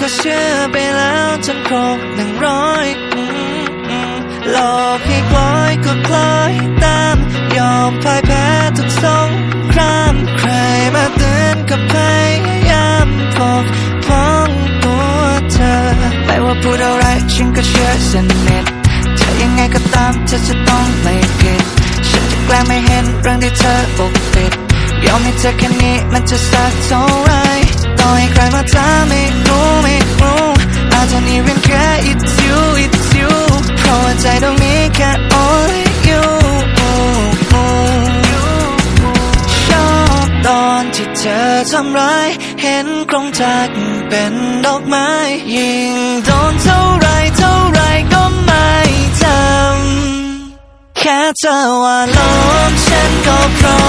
ก็เชื่อไปแล้วจนครกหนึ่งร้อยหลอกให้คล้อยก็คล้อยตาม ยอมพ่ายแพ้ทุกสงครามใครมาเตือนก็พยายามปกป้องตัวเธอ ไม่ว่าพูดอะไรฉันก็เชื่อสนิทเธอยังไงก็ตามเธอจะต้องไม่ผิดฉันจะแกล้งไม่เห็นเรื่องที่เธอปกปิดยอมให้เธอแค่นี้มันจะสักเท่าไหร ต่อให้ใครมาถามไม่รู้ไม่รู้อาจจะนี่เป็นแค่ it's you it's you เพราะว่าใจตรงนี้แค่ only you ชอบตอนที่เธอทำร้าย เห็นกรงจักเป็นดอกไม้ยิ่งโดนเท่าไรเท่าไรก็ไม่จำแค่เธอว่าล้อมฉันก็พร้อม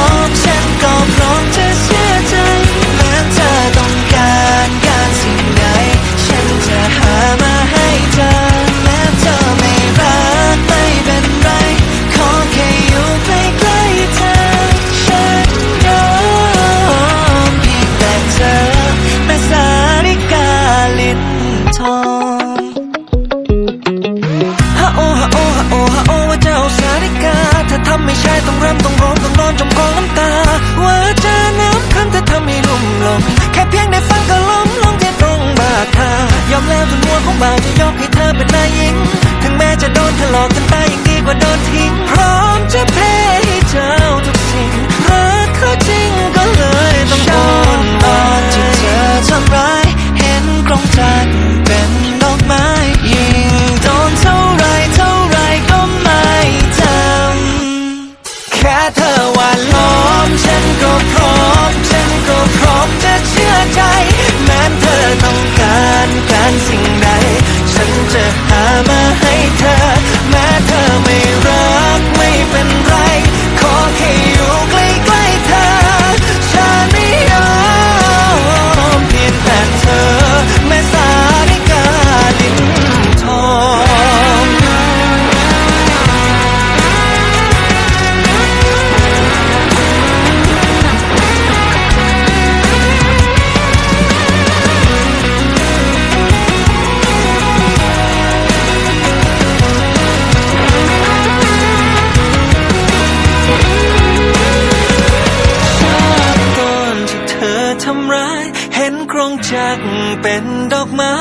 ายเห็นโครงจักรเป็นดอกไม้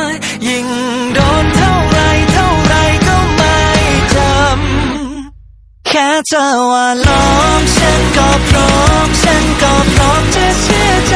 ยิ่งโดนเท่าไรเท่าไรก็ไม่จำ แค่เธอว่าล้อมฉันก็พร้อม ฉันก็พร้อมจะเชื่อใจ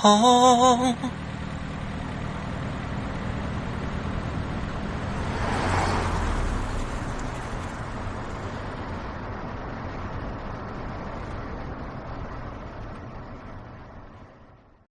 แ